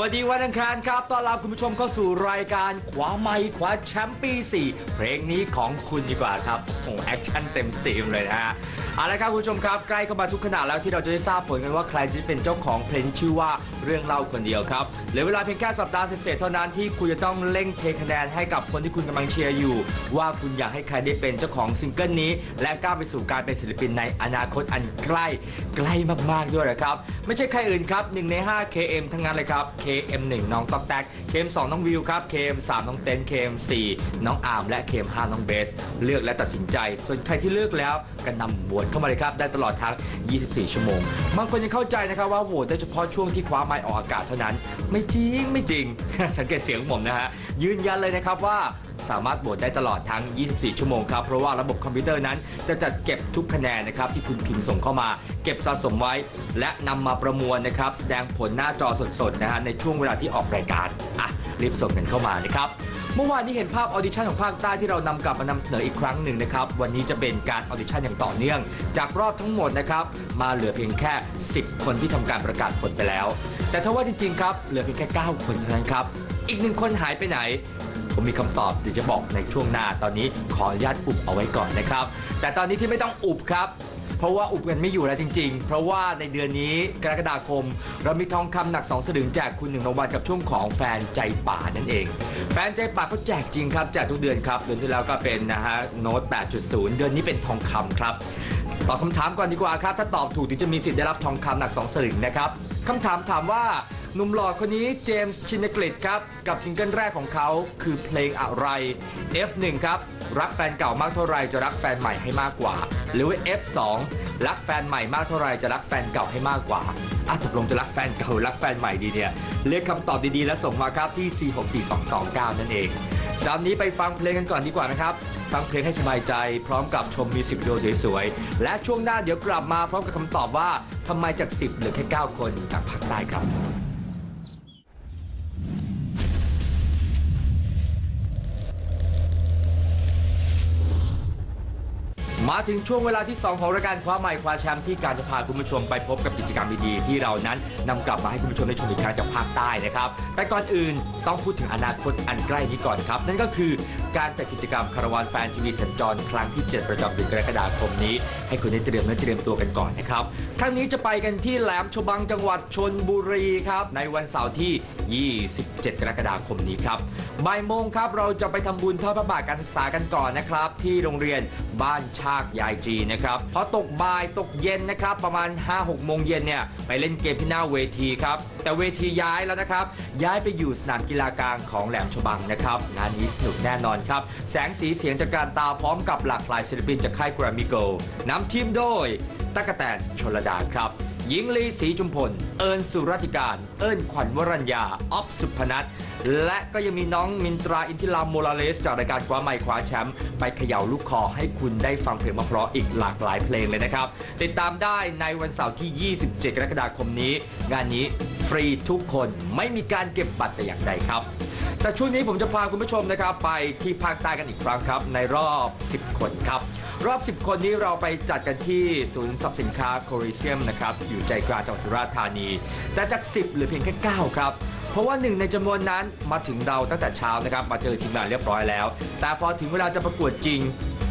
วัสดีวันอังคารครับ ต้อนรับคุณผู้ชมเข้าสู่รายการขวาไมค์ขวาแชมป์ปี 4 เพลงนี้ของคุณดีกว่าครับโอ้แอคชั่นเต็มสตรีมเลยนะฮะ เอาละครับคุณผู้ชมครับใกล้เข้ามาทุกขณะแล้วที่เราจะได้ทราบผลกันว่าใครจะเป็นเจ้าของเพลงชื่อว่าเรื่องเล่าคนเดียวครับเหลือเวลาเพียงแค่สัปดาห์เศษเท่านั้นที่คุณจะต้องเร่งเทคะแนนให้กับคนที่คุณกำลังเชียร์อยู่ ว่าคุณอยากให้ใครได้เป็นเจ้าของซิงเกิลนี้ และก้าวไปสู่การเป็นศิลปินในอนาคตอันใกล้ใกล้มากๆด้วยนะครับไม่ใช่ใครอื่นครับ1ใน 5 KM ทั้งนั้นเลยครับ KM1 น้องต๊อกแตก KM2 น้องวิวครับ KM3 น้องเต้น KM4 น้องอาร์มและ KM5 น้องเบส เลือกและตัดสินใจ ส่วนใครที่เลือกแล้วก็นำโหวตเข้ามาเลยครับ ได้ตลอดทั้ง 24 ชั่วโมง บางคนยังเข้าใจนะครับว่าโหวตได้เฉพาะช่วงที่คว้าไมค์ออกอากาศเท่านั้น ไม่จริงไม่จริง สังเกตเสียงผมนะฮะ ยืนยันเลยนะครับว่าสามารถโหวตได้ตลอดทั้ง 24 ชั่วโมงครับ เพราะว่าระบบคอมพิวเตอร์นั้นจะจัดเก็บทุกคะแนนนะครับที่คุณพิมพ์ส่งเข้ามา เก็บสะสมไว้ และนำมาประมวลนะครับ แสดงผลหน้าจอสดๆนะฮะในช่วงเวลาที่ออกรายการ อะรีบส่งกันเข้ามานะครับ เมื่อวานนี้เห็นภาพออดิชั่นของภาคใต้ที่เรานำกลับมานำเสนออีกครั้งหนึ่งนะครับ วันนี้จะเป็นการออดิชั่นอย่างต่อเนื่อง จากรอบทั้งหมดนะครับ มาเหลือเพียงแค่ 10 คนที่ทำการประกาศผลไปแล้ว แต่ถ้าว่าจริงๆครับเหลือเพียงแค่ 9 คนเท่านั้นครับ อีกหนึ่งคนหายไปไหน ผมมีคำตอบเดี๋ยวจะบอกในช่วงหน้าตอนนี้ขออนุญาตอุบเอาไว้ก่อนนะครับ แต่ตอนนี้ที่ไม่ต้องอุบครับ เพราะว่าอุบกันไม่อยู่แล้วจริง ๆ เพราะว่าในเดือนนี้กรกฎาคม เรามีทองคำหนัก 2 สลึงแจกคุณหนึ่งรางวัลกับช่วงของแฟนใจป่านั่นเอง แฟนใจป่าเขาแจกจริงครับแจกทุกเดือนครับเดือนที่แล้วก็เป็นนะฮะโน้ต 8.0 เดือนนี้เป็นทองคำครับตอบคำถามก่อนดีกว่าครับ ถ้าตอบถูกถึงจะมีสิทธิ์ได้รับทองคำหนัก 2 สลึงนะครับคำถามถามว่า หนุ่มหล่อคนนี้เจมส์ชินกฤษครับ กับซิงเกิลแรกของเขาคือเพลงอะไร F1 ครับ รักแฟนเก่ามากเท่าไรจะรักแฟนใหม่ให้มากกว่า หรือว่า F2 รักแฟนใหม่มากเท่าไรจะรักแฟนเก่าให้มากกว่าอะตกลงจะรักแฟนเก่ารักแฟนใหม่ดีเนี่ยเลือกคำตอบดีๆ แล้วส่งมาครับที่ 4642299นั่นเองตอนนี้ไปฟังเพลงกันก่อนดีกว่านะครับฟังเพลงให้สบายใจ พร้อมกับชมมิวสิกวิดีโอสวยๆ และช่วงหน้าเดี๋ยวกลับมาพร้อมกับคำตอบว่าทำไมจาก 10เหลือแค่ 9 คนจากภาคใต้ครับ มาถึงช่วงเวลาที่ 2 ของรายการคว้าใหม่คว้าแชมป์ที่การจะพาคุณผู้ชมไปพบกับกิจกรรมดีๆที่เรานั้นนำกลับมาให้คุณผู้ชมได้ชมอีกครั้งจากภาคใต้นะครับ แต่ก่อนอื่นต้องพูดถึงอนาคตอันใกล้นี้ก่อนครับ นั่นก็คือการจัดกิจกรรมคาราวานแฟนทีวีสัญจรครั้งที่ 7 ประจำเดือนกรกฎาคมนี้ ให้คุณได้เตรียมเนื้อเตรียมตัวกันก่อนนะครับครั้งนี้จะไปกันที่แหลมฉบังจังหวัดชนบุรีครับในวันเสาร์ที่ 27 กรกฎาคมนี้ครับบ่ายโมงครับเราจะไปทำบุญทอดพระบาทการศึกษากันก่อนนะครับที่โรงเรียนบ้านชากยายจีนะครับพอตกบ่ายตกเย็นนะครับประมาณ 5-6โมงเย็นเนี่ยไปเล่นเกมที่หน้าเวทีครับแต่เวทีย้ายแล้วนะครับย้ายไปอยู่สนามกีฬากลางของแหลมฉบังนะครับงานนี้สนุกแน่นอนครับแสงสีเสียงจากการตาพร้อมกับหลากหลายศิลปินจากค่ายกรามิโกนำทีมโดยตั๊กแตนชลดาครับ หญิงลีศรีจุมพล เอิญสุรติการ เอิญขวัญวรัญญาออฟสุพนัทและก็ยังมีน้องมินตราอินทิรามโมลาเลส จากรายการคว้าไมค์คว้าแชมป์ไปเขย่าลูกคอให้คุณได้ฟังเพลงมาเพราะอีกหลากหลายเพลงเลยนะครับ ติดตามได้ในวันเสาร์ที่ 27 กรกฎาคมนี้ งานนี้ฟรีทุกคนไม่มีการเก็บบัตรแต่อย่างใดครับแต่ช่วงนี้ผมจะพาคุณผู้ชมนะครับ ไปที่ภาคใต้กันอีกครั้งครับ ในรอบ 10 คนครับ รอบ 10 คนนี้เราไปจัดกันที่ศูนย์สรรพสินค้าโคริเซียมนะครับ อยู่ใจกลางจังหวัดสุราษฎร์ธานี แต่จาก 10เหรือเพียงแค่ 9 ครับ เพราะว่าหนึ่งในจำนวนนั้นมาถึงเราตั้งแต่เช้านะครับ มาเจอทีมงานเรียบร้อยแล้ว แต่พอถึงเวลาจะประกวดจริง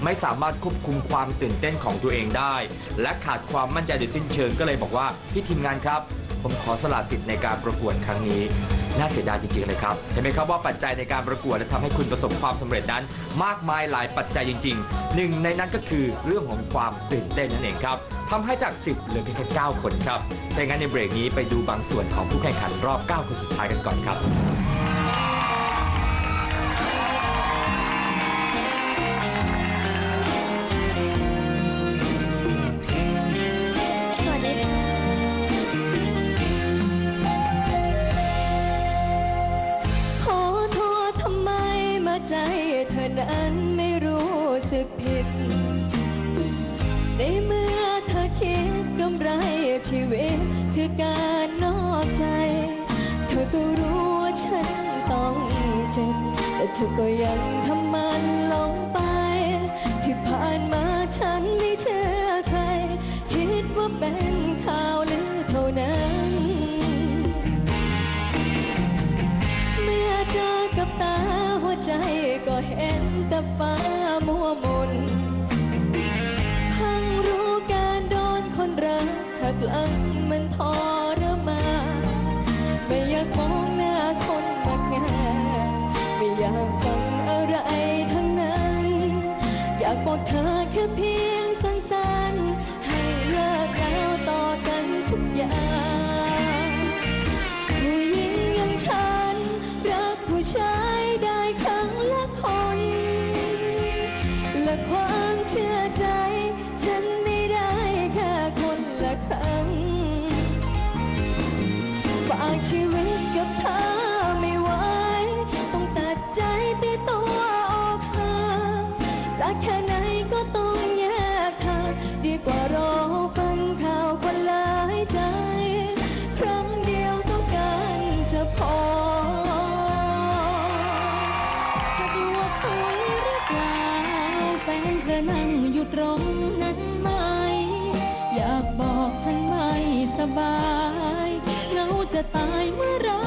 ไม่สามารถควบคุมความตื่นเต้นของตัวเองได้ และขาดความมั่นใจโดยสิ้นเชิงก็เลยบอกว่าพี่ทีมงานครับ ผมขอสละสิทธิ์ในการประกวดครั้งนี้ น่าเสียดายจริงๆเลยครับ เห็นไหมครับว่าปัจจัยในการประกวดและทำให้คุณประสบความสำเร็จนั้น มากมายหลายปัจจัยจริงๆ หนึ่งในนั้นก็คือเรื่องของความตื่นเต้นนั่นเองครับทำให้จาก 10เหลือเพียงแค่9คนครับแต่งั้นในเบรกนี้ไปดูบางส่วนของผู้แข่งขันรอบ 9 คนสุดท้ายกันก่อนครับ็รู้ว่าฉันต้องเจ็บ แต่เธอก็ยังทำมันลงไป ที่ผ่านมาฉันไม่เชื่อใคร คิดว่าเป็นข่าวลือเท่านั้น เมื่อเจอกับตาหัวใจก็เห็นแต่ฟ้ามัวมนพังรู้การโดนคนรักหักหลังมันทอ 平。 ตรงนั้นไหม อยากบอกฉันไม่สบายเงาจะตายเมื่อเรา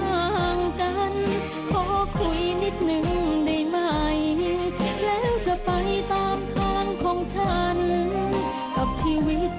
ห่างกัน ขอคุยนิดหนึ่งได้ไหม แล้วจะไปตามทางของฉัน กับชีวิต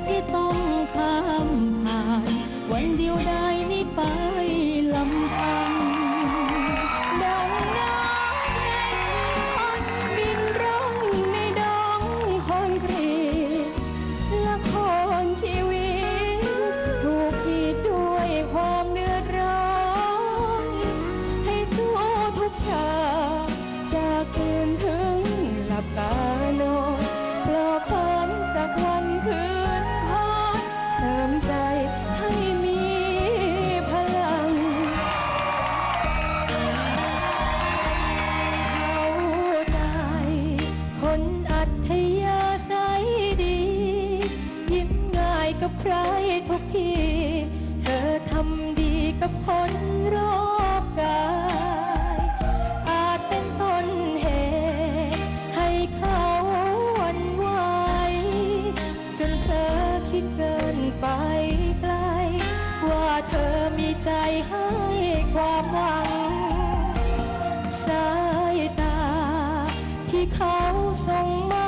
ที่เขาส่งมา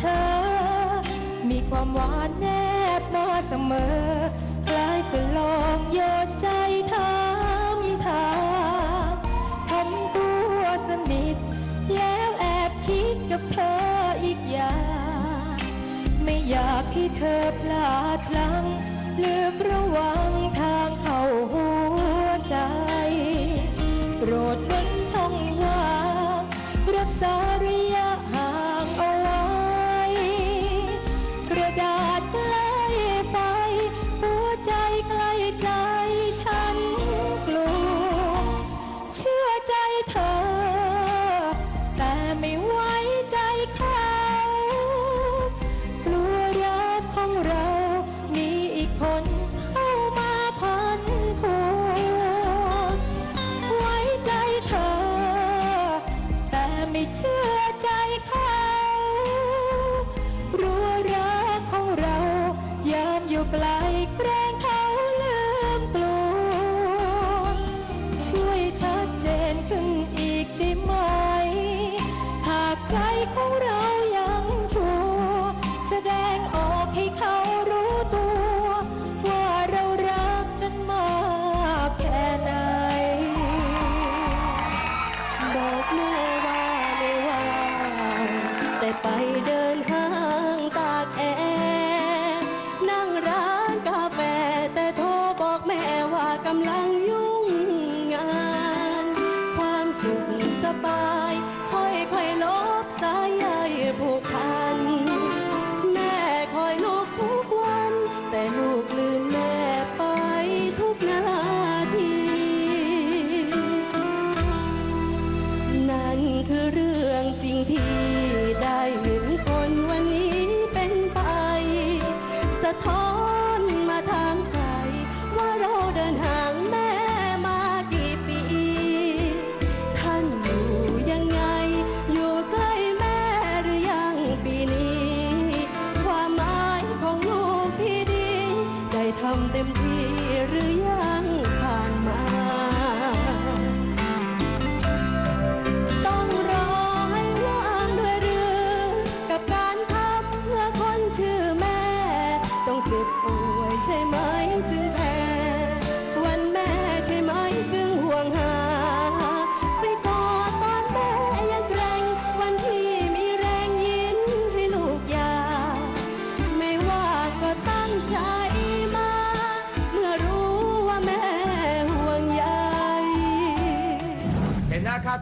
เธอ มีความหวานแนบมาเสมอกลายจะลองโยนใจถามทางทำตัวสนิท แล้วแอบคิดกับเธออีกอย่าง ไม่อยากให้เธอพลาดพลั้งลืมระวังทางเข้าหัวใจ home.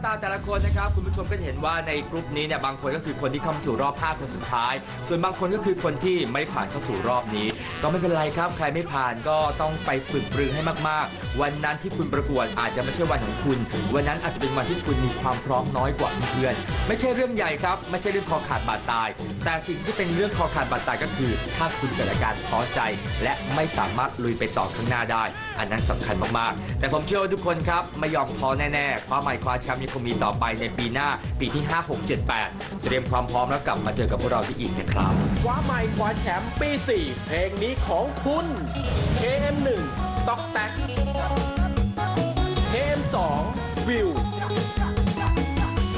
าแต่ละคนนะครับ คุณผู้ชมก็เห็นว่าในกลุ่มนี้เนี่ยบางคนก็คือคนที่เข้ามาสู่รอบ 5 คนสุดท้าย ส่วนบางคนก็คือคนที่ไม่ผ่านเข้าสู่รอบนี้ ก็ไม่เป็นไรครับ ใครไม่ผ่านก็ต้องไปฝึกปรือให้มากๆ วันนั้นที่คุณประกวดอาจจะไม่ใช่วันของคุณ วันนั้นอาจจะเป็นวันที่คุณมีความพร้อมน้อยกว่าเพื่อน ไม่ใช่เรื่องใหญ่ครับ ไม่ใช่เรื่องคอขาดบาดตาย แต่สิ่งที่เป็นเรื่องคอขาดบาดตายก็คือ ถ้าคุณเกิดอาการท้อใจ และไม่สามารถลุยไปต่อข้างหน้าได้ อันนั้นสำคัญมากๆ แต่ผมเชื่อว่าทุกคนครับไม่ยอมท้อแน่ๆคว้าใหม่คว้าแชมป์คงมีต่อไปในปีหน้าปีที่ 5 6 7 8 เตรียมความพร้อมแล้วกลับมาเจอกับพวกเราที่อีกนะครับคว้าไมค์คว้าแชมป์ปี 4 เพลงนี้ของคุณ KM1 ตอกแท็ก KM2 วิว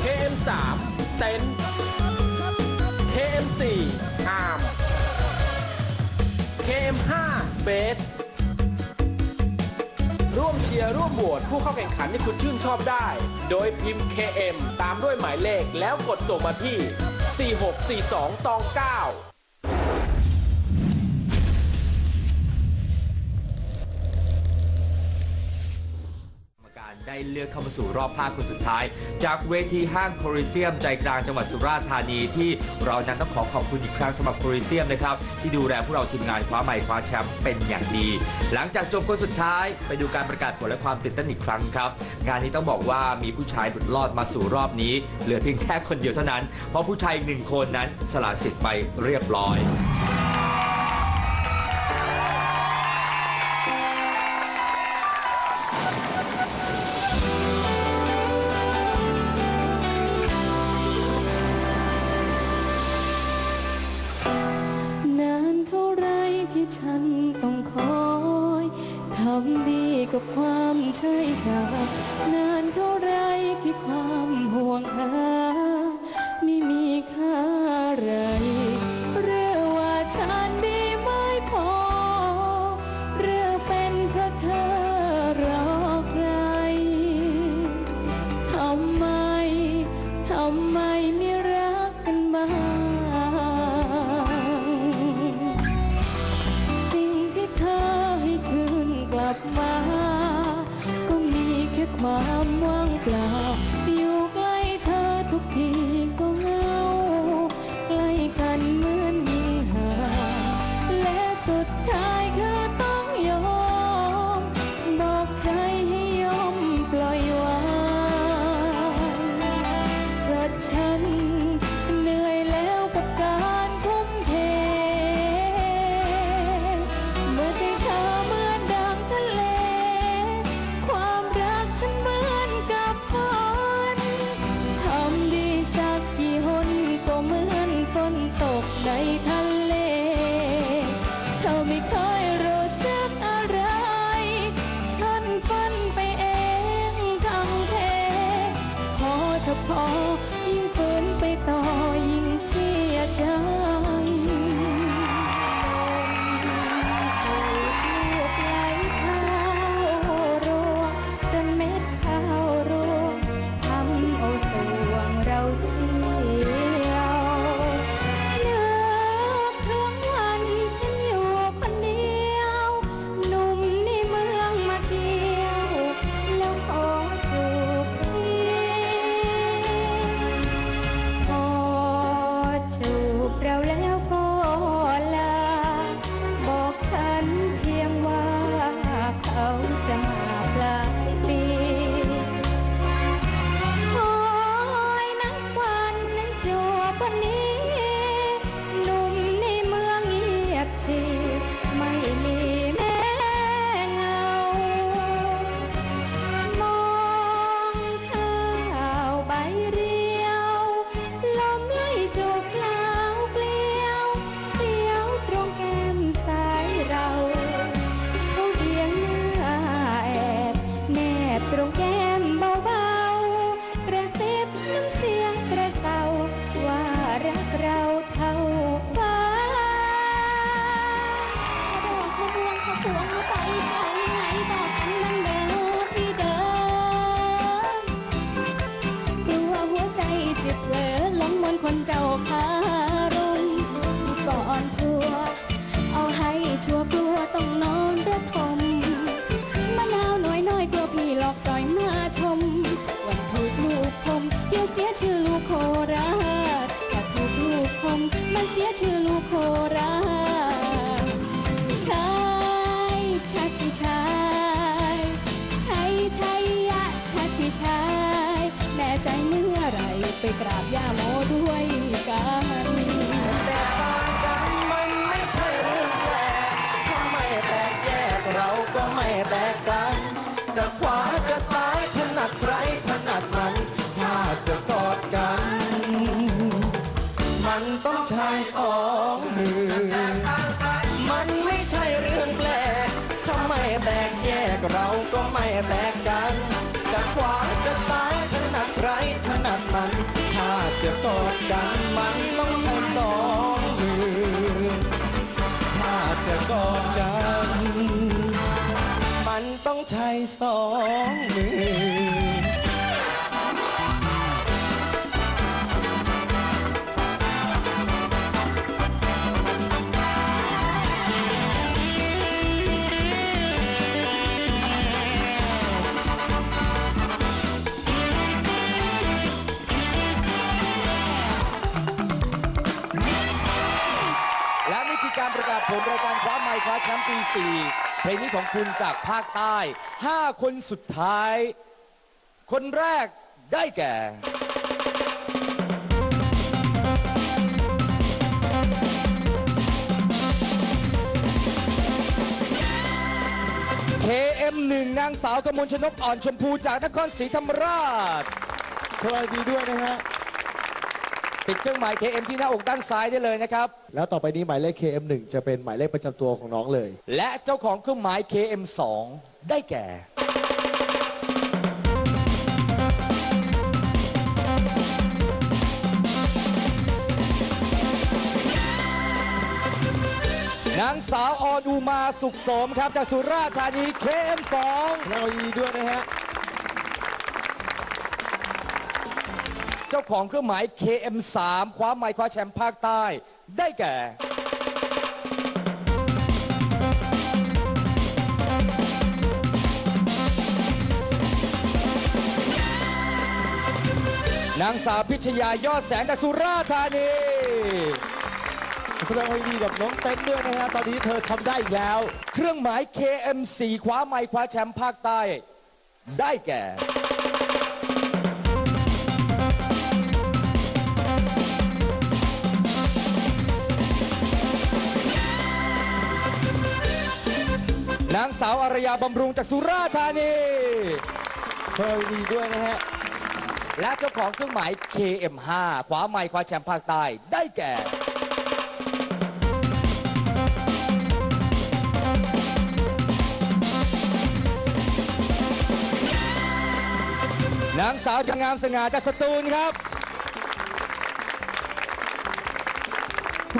KM3 เต็น KM4 อาร์ม KM5 เบส ร่วมเชียร์ร่วมโหวตผู้เข้าแข่งขันที่คุณชื่นชอบได้ โดยพิมพ์ KM ตามด้วยหมายเลขแล้วกดส่งมาที่ 4642ตอง9 ได้เลือกเข้ามาสู่รอบ5คคนสุดท้าย จากเวทีห้างโคริเซียมใจกลางจังหวัดสุราษฎร์ธานีที่เรานั้นต้องขอขอบคุณอีกครั้งสำหรับโคริเซียมนะครับที่ดูแลพวกเราทีมงานคว้าใหม่คว้าแชมป์เป็นอย่างดี หลังจากจบคนสุดท้าย ไปดูการประกาศผลและความตื่นเต้นอีกครั้งครับงานนี้ต้องบอกว่ามีผู้ชายหลุดรอดมาสู่รอบนี้ เหลือเพียงแค่คนเดียวเท่านั้น เพราะผู้ชายอีกหนึ่งคนนั้นสละสิทธิ์ไปเรียบร้อยำดีกับความเฉยชานานเท่าไรที่ความห่วงหา กราบย่าโมด้วยกันแตกต่างกันมันไม่ใช่เรื่องแปลกทำไมแตกแยกเราก็ไม่แตกกัน จะขวาจะซ้าย สองมือและนี่คือการประกาศผลรายการคว้าไมค์คว้าแชมป์ปี4 ลงนี้ของคุณจากภาคใต้ 5 คนสุดท้าย คนแรกได้แก่ KM1 นางสาวกมลชนกอ่อนชมพูจากนครศรีธรรมราช สวัสดีด้วยนะฮะ ติดเครื่องหมาย KM ที่หน้าอกด้านซ้ายได้เลยนะครับ แล้วต่อไปนี้หมายเลข KM1 จะเป็นหมายเลขประจำตัวของน้องเลย และเจ้าของเครื่องหมาย KM2 ได้แก่ นางสาวออนูมาสุขโสมครับจากสุราษฎร์ธานี KM2 แล้วก็ยินดีด้วยนะฮะ จ้าของเครื่องหมาย KM3 คว้าไมค์คว้าแชมป์ภาคใต้ ได้แก่ นางสาวพิชยายอดแสงจากสุราษฎร์ธานี แสดงความยินดีกับน้องเต้นด้วยนะฮะ ตอนนี้เธอทำได้อีกแล้ว เครื่องหมาย KM4 คว้าไมค์คว้าแชมป์ภาคใต้ ได้แก่ นางสาวอารยาบำรุงจากสุราษฎร์ธานีแสดงความยินดีด้วยนะฮะ และเจ้าของเครื่องหมาย KM5 คว้าไมค์คว้าแชมป์ภาคใต้ได้แก่ นางสาวจังงามสง่าจากสตูลครับ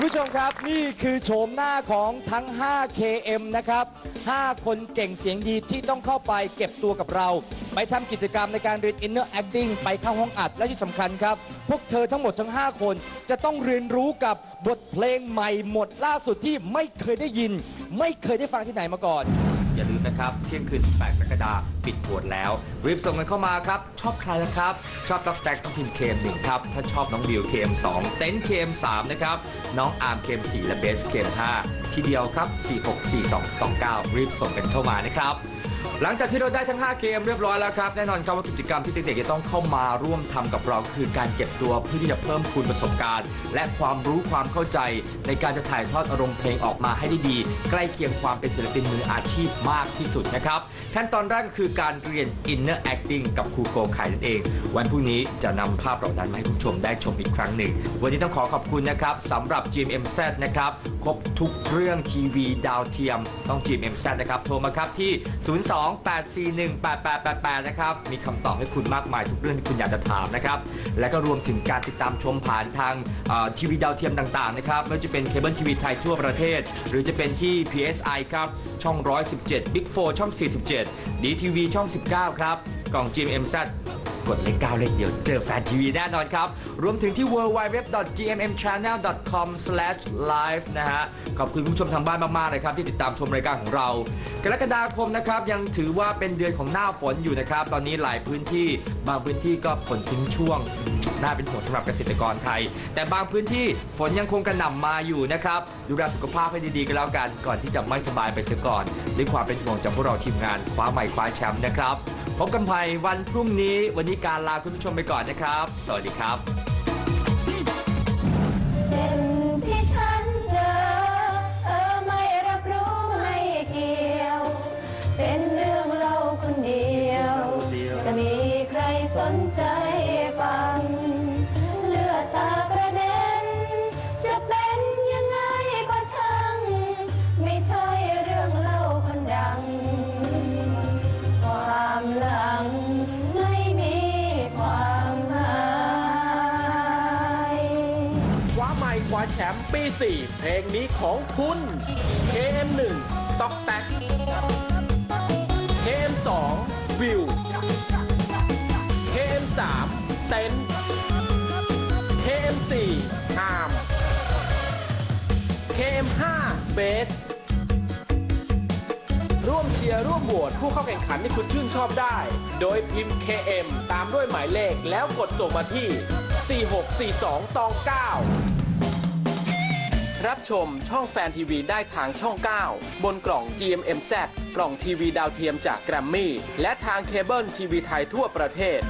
คุณผู้ชมครับนี่คือโฉมหน้าของทั้ง 5 KM นะครับ 5 คนเก่งเสียงดีที่ต้องเข้าไปเก็บตัวกับเรา ไปทำกิจกรรมในการเรียน Inner Acting ไปเข้าห้องอัดและที่สำคัญครับ พวกเธอทั้งหมดทั้ง 5 คน จะต้องเรียนรู้กับบทเพลงใหม่หมดล่าสุดที่ไม่เคยได้ยิน ไม่เคยได้ฟังที่ไหนมาก่อน อย่าลืมนะครับ เที่ยงคืน 18กรกฎาคมปิดโหวตแล้ว รีบส่งกันเข้ามาครับ ชอบใครนะครับ ชอบดอกแตกต้องพิมพ์เคมหนึ่งครับ ถ้าชอบน้องบิวเคมสองเต็นท์เคมสามนะครับ น้องอาร์มเคมสี่และเบสเคมห้าทีเดียวครับ 464229 รีบส่งกันเข้ามานะครับ หลังจากที่เราได้ทั้ง 5 เกมเรียบร้อยแล้วครับ แน่นอนครับว่ากิจกรรมที่เด็กๆจะต้องเข้ามาร่วมทำกับเราคือการเก็บตัวเพื่อที่จะเพิ่มคูณประสบการณ์ และความรู้ความเข้าใจ ในการจะถ่ายทอดอารมณ์เพลงออกมาให้ได้ดี ใกล้เคียงความเป็นศิลปินมืออาชีพมากที่สุดนะครับขั้นตอนแรกก็คือการเรียน inner acting กับครูโกไข่นั่นเอง วันพรุ่งนี้จะนำภาพเหล่านั้นมาให้คุณผู้ชมได้ชมอีกครั้งหนึ่ง วันนี้ต้องขอขอบคุณนะครับสำหรับ GMMZ นะครับครบทุกเรื่องทีวีดาวเทียมต้อง GMMZ นะครับโทรมาครับที่028418888 นะครับ มีคำตอบให้คุณมากมายทุกเรื่องที่คุณอยากจะถามนะครับ และก็รวมถึงการติดตามชมผ่านทางทีวีดาวเทียมต่างๆนะครับ ไม่ว่าจะเป็นเคเบิลทีวีไทยทั่วประเทศ หรือจะเป็นที่ PSI ครับ ช่อง 117 Big 4 ช่อง 47 DTV ช่อง 19 ครับ กล่อง GMMZ กดเลข9เลขเดียวเจอแฟนทีวีแน่นอนครับ รวมถึงที่ www.gmmchannel.com/live นะฮะ ขอบคุณคุณผู้ชมทางบ้านมากๆเลยครับ ที่ติดตามชมรายการของเรา กรกฎาคมนะครับ ยังถือว่าเป็นเดือนของหน้าฝนอยู่นะครับ ตอนนี้หลายพื้นที่บางพื้นที่ก็ฝนทิ้งช่วง น่าเป็นห่วงสำหรับเกษตรกรไทย แต่บางพื้นที่ฝนยังคงกระหน่ำมาอยู่นะครับดูแลสุขภาพให้ดีๆกันแล้วกัน ก่อนที่จะไม่สบายไปเสียก่อนด้วยความเป็นห่วงจากพวกเราทีมงานคว้าใหม่คว้าแชมป์นะครับ พบกันใหม่วันพรุ่งนี้ วันนี้การลาคุณผู้ชมไปก่อนนะครับ สวัสดีครับ เพลงนี้ของคุณ KM1 ตอกแตก KM2 วิว KM3 เต็น KM4 ฮาม KM5 เบส ร่วมเชียร์ร่วมโหวตผู้เข้าแข่งขันที่คุณชื่นชอบได้ โดยพิมพ์ KM ตามด้วยหมายเลขแล้วกดส่งมาที่ 4642ตอง9 รับชมช่องแฟนทีวีได้ทางช่อง 9 บนกล่อง GMMZ กล่องทีวีดาวเทียมจากแกรมมี่ และทางเคเบิลทีวีไทยทั่วประเทศ